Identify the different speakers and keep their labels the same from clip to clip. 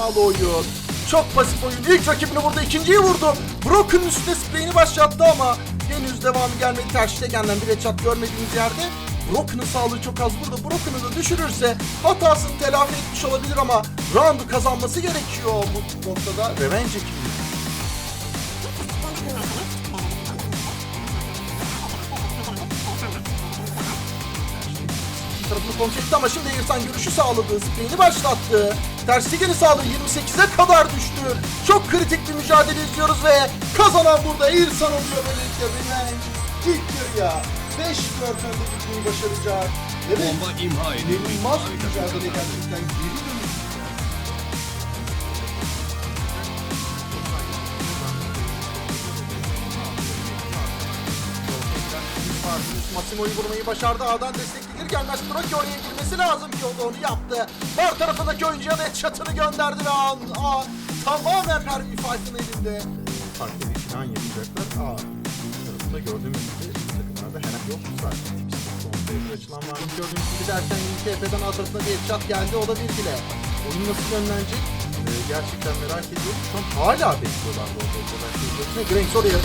Speaker 1: iddialı oyun. Çok pasif oyun. İlk rakibini vurdu, ikinciyi vurdu. Brock'un üstüne spreyini başlattı ama henüz devamı gelmedi. Tercih gelen bir headshot görmediğimiz yerde Brock'un sağlığı çok az burada. Brock'unu da düşürürse hatasını telafi etmiş olabilir ama round'u kazanması gerekiyor bu noktada. Revenge ekibi. Kontrol etti ama şimdi İrsan görüşü sağladı. Spreyini başlattı. Tersigeni sağladı. 28'e kadar düştü. Çok kritik bir mücadele izliyoruz ve kazanan burada İrsan oluyor böylelikle. Revenge ilk yarıya 5 4 önde gitmeyi başaracak. Evet.
Speaker 2: Bomba imha edildi.
Speaker 1: İnanılmaz bir mücadele gerçekten. Geri dönüş. Massimo'yu vurmayı başardı. A'dan destek gelir gelmez Brocchi oraya girmesi lazım ki o da onu yaptı. Bar tarafındaki oyuncuya da headshot'ını gönderdi ve an, A tamamen Permi Fight'ın elinde. Farklı bir plan yapacaklar. A tarafında gördüğümüz gibi takımlarda herhangi yok zaten. Bir açılan var. Gördüğümüz gibi derken TP'den A tarafına bir headshot geldi. O da bir bile. Oyun nasıl yönlenecek? Ee, gerçekten merak ediyorum. Şu an hala bekliyorlar bu ortada. Granks oraya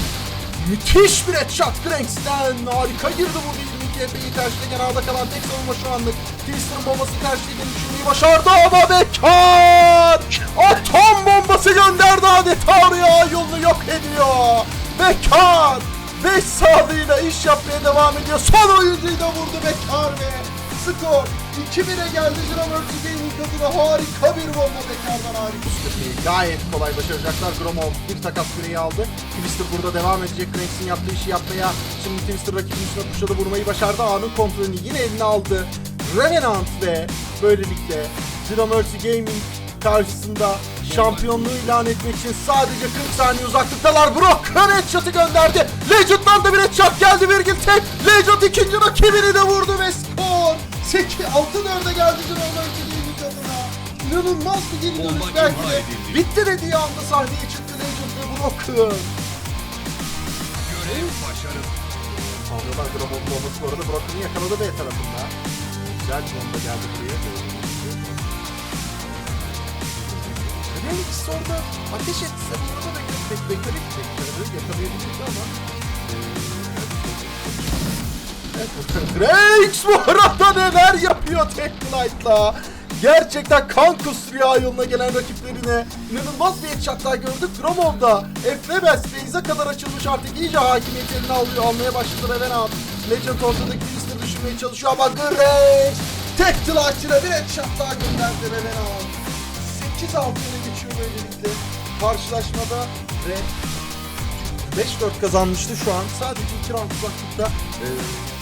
Speaker 1: Müthiş bir headshot Granks'ten harika girdi bu 22 epey tercihte genelde kalan tek savunma şu anlık. Twister'ın bombası tercihten düşürmeyi başardı ama Bekar atom bombası gönderdi adeta oraya. Yolunu yok ediyor. Bekar 5 sağlığıyla iş yapmaya devam ediyor. Son oyuncuyu da vurdu Bekar ve skor 2-1'e geldi Grammercy Gaming adına harika bir bomba Bekar'dan harika. Gayet kolay başaracaklar. Gromov bir takas küreği aldı. Twister burada devam edecek. Cranks'in yaptığı işi yapmaya. Şimdi Twister rakibinin üstüne kuşladı vurmayı başardı. A'nın kontrolünü yine eline aldı. Revenant ve böylelikle Mercy Gaming karşısında şampiyonluğu ilan etmek için sadece 40 saniye uzaklıktalar. Brock headshot'ı gönderdi. Legend'dan da bir headshot geldi Virgil tek. Legend ikinci rakibini de vurdu ve skor 8 6-4'e geldi Zero Mercy Gaming adına. İnanılmaz bir geri dönüş belki de. Bitti dediği anda sahneye çıktı Legend ve Brock'un.
Speaker 2: Görev başarılı.
Speaker 1: Alıyorlar Gromov bombası bu arada Brock'un yakaladı B tarafında. Güzel bir bomba geldi buraya. Renix orada ateş etse burada da pek bekledik. Bekledik yakalayabilirdi ama. Rex bu arada neler yapıyor Technolite'la. Gerçekten kan kusturuyor yoluna gelen rakiplerine. İnanılmaz bir headshotlar gördük. Gromov da Eflebes Beyza kadar açılmış artık iyice hakimiyet eline alıyor, almaya başladı Revenant. Legend ortadaki Twister'ı düşürmeye çalışıyor ama Grace Technolite'ına bir headshot daha gönderdi Revenant. 8 6 öne geçiyor böylelikle karşılaşmada ve 5-4 kazanmıştı şu an. Sadece 2 round uzaklıkta. Ee,